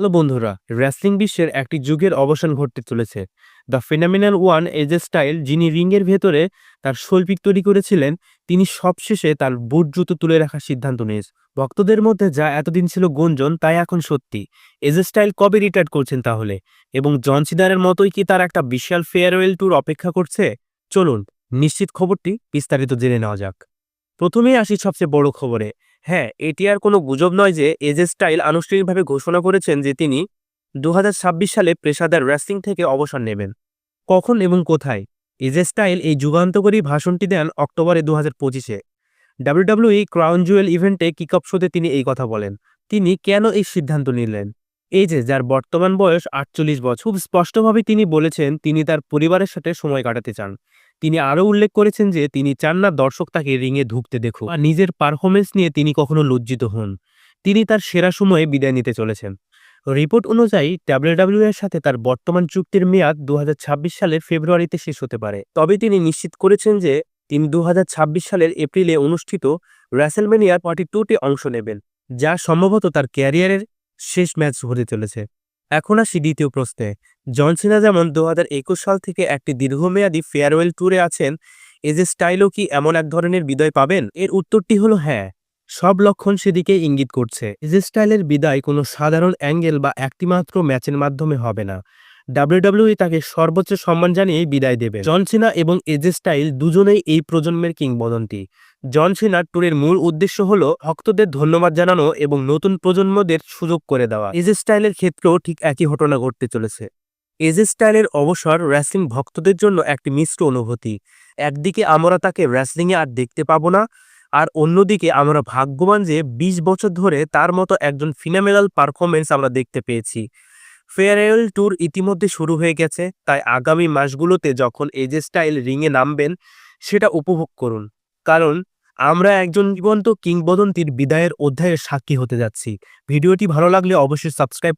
Hello বন্ধুরা wrestling বিশ্বের একটি যুগের অবসান ঘটতে চলেছে। The phenomenal one AJ style যিনি রিংয়ের ভেতরে তার শৈল্পিক তৈরি করেছিলেন, তিনি সবশেষে তার বুট জুতো তুলে রাখার সিদ্ধান্ত নিয়েছে। ভক্তদের মধ্যে যা এতদিন ছিল গুঞ্জন, তাই এখন সত্যি। এজে স্টাইল কবে রিটায়ার করছেন তাহলে? এবং জন সিনারের মতোই কি তার একটা বিশাল ফেয়ারওয়েল ট্যুর অপেক্ষা করছে? চলুন, নিশ্চিত খবরটি বিস্তারিত জেনে নেওয়া যাক। প্রথমেই আসি সবচেয়ে বড় খবরে। হ্যাঁ এটি আর কোনো গুজব নয় যে এজে স্টাইল আনুষ্ঠানিকভাবে ঘোষণা করেছেন যে তিনি দু হাজার ছাব্বিশ সালে পেশাদার রেসলিং থেকে অবসর নেবেন। কখন এবং কোথায়? এজে স্টাইল এই যুগান্তকারী ভাষণটি দেন অক্টোবরে দু হাজার পঁচিশে ডাব্লিউডাব্লিউই ক্রাউন জুয়েল ইভেন্টে কিক অফ শোতে তিনি এই কথা বলেন। তিনি কেন এই সিদ্ধান্ত নিলেন? এই যে, যার বর্তমান বয়স আটচল্লিশ বছর, খুব স্পষ্টভাবে তিনি বলেছেন তিনি তার পরিবারের সাথে সময় কাটাতে চান। তিনি আরও উল্লেখ করেছেন যে তিনি চান না দর্শক তাকে রিংয়ে ঢুকতে দেখুক আর নিজের পারফরমেন্স নিয়ে তিনি কখনো লজ্জিত হন। তিনি তার সেরা সময়ে বিদায় নিতে চলেছেন। রিপোর্ট অনুযায়ী ডাব্লিউডাব্লিউ এর সাথে তার বর্তমান চুক্তির মেয়াদ দু হাজার ছাব্বিশ সালের ফেব্রুয়ারিতে শেষ হতে পারে। তবে তিনি নিশ্চিত করেছেন যে তিনি দু হাজার ছাব্বিশ সালের এপ্রিলে অনুষ্ঠিত র্যাসেলমেনিয়ার পার্টি টুতে অংশ নেবেন, যা সম্ভবত তার ক্যারিয়ারের শেষ ম্যাচ হতে চলেছে। এখন আসি দ্বিতীয় প্রশ্নে। জনসিনা যেমন দু হাজার একুশ সাল থেকে একটি দীর্ঘমেয়াদী ফেয়ারওয়েল ট্যুরে আছেন এজে স্টাইলও কি এমন এক ধরনের বিদায় পাবেন? এর উত্তরটি হলো হ্যাঁ। সব লক্ষণ সেদিকে ইঙ্গিত করছে। এজে স্টাইলের বিদায় কোনো সাধারণ অ্যাঙ্গেল বা একটিমাত্র ম্যাচের মাধ্যমে হবে না। ডাব্লিউডাব্লিউই তাকে সর্বোচ্চ সম্মান জানিয়ে বিদায় দেবে। জন সিনা এবং এজে স্টাইল দুজনেই এই প্রজন্মের কিংবদন্তি। জন সিনার ট্যুরের মূল উদ্দেশ্য হল ভক্তদের ধন্যবাদ জানানো এবং নতুন প্রজন্মদের সুযোগ করে দেওয়া। এজে স্টাইলের ক্ষেত্রেও ঠিক একই ঘটনা ঘটতে চলেছে। এজে স্টাইলের অবসর রেসলিং ভক্তদের জন্য একটি মিশ্র অনুভূতি। একদিকে আমরা তাকে রেসলিংয়ে আর দেখতে পাবো না, আর অন্যদিকে আমরা ভাগ্যবান যে ২০ বছর ধরে তার মতো একজন ফিনামেনাল পারফরমেন্স আমরা দেখতে পেয়েছি। ফেয়ারওয়েল ট্যুর ইতিমধ্যে শুরু হয়ে গেছে, তাই আগামী মাসগুলোতে যখন এজে স্টাইল রিংয়ে নামবেন, সেটা উপভোগ করুন। কারণ, আমরা একজন জীবন্ত কিংবদন্তির বিদায়ের অধ্যায়ের সাক্ষী হতে যাচ্ছি। ভিডিওটি ভালো লাগলে অবশ্যই সাবস্ক্রাইব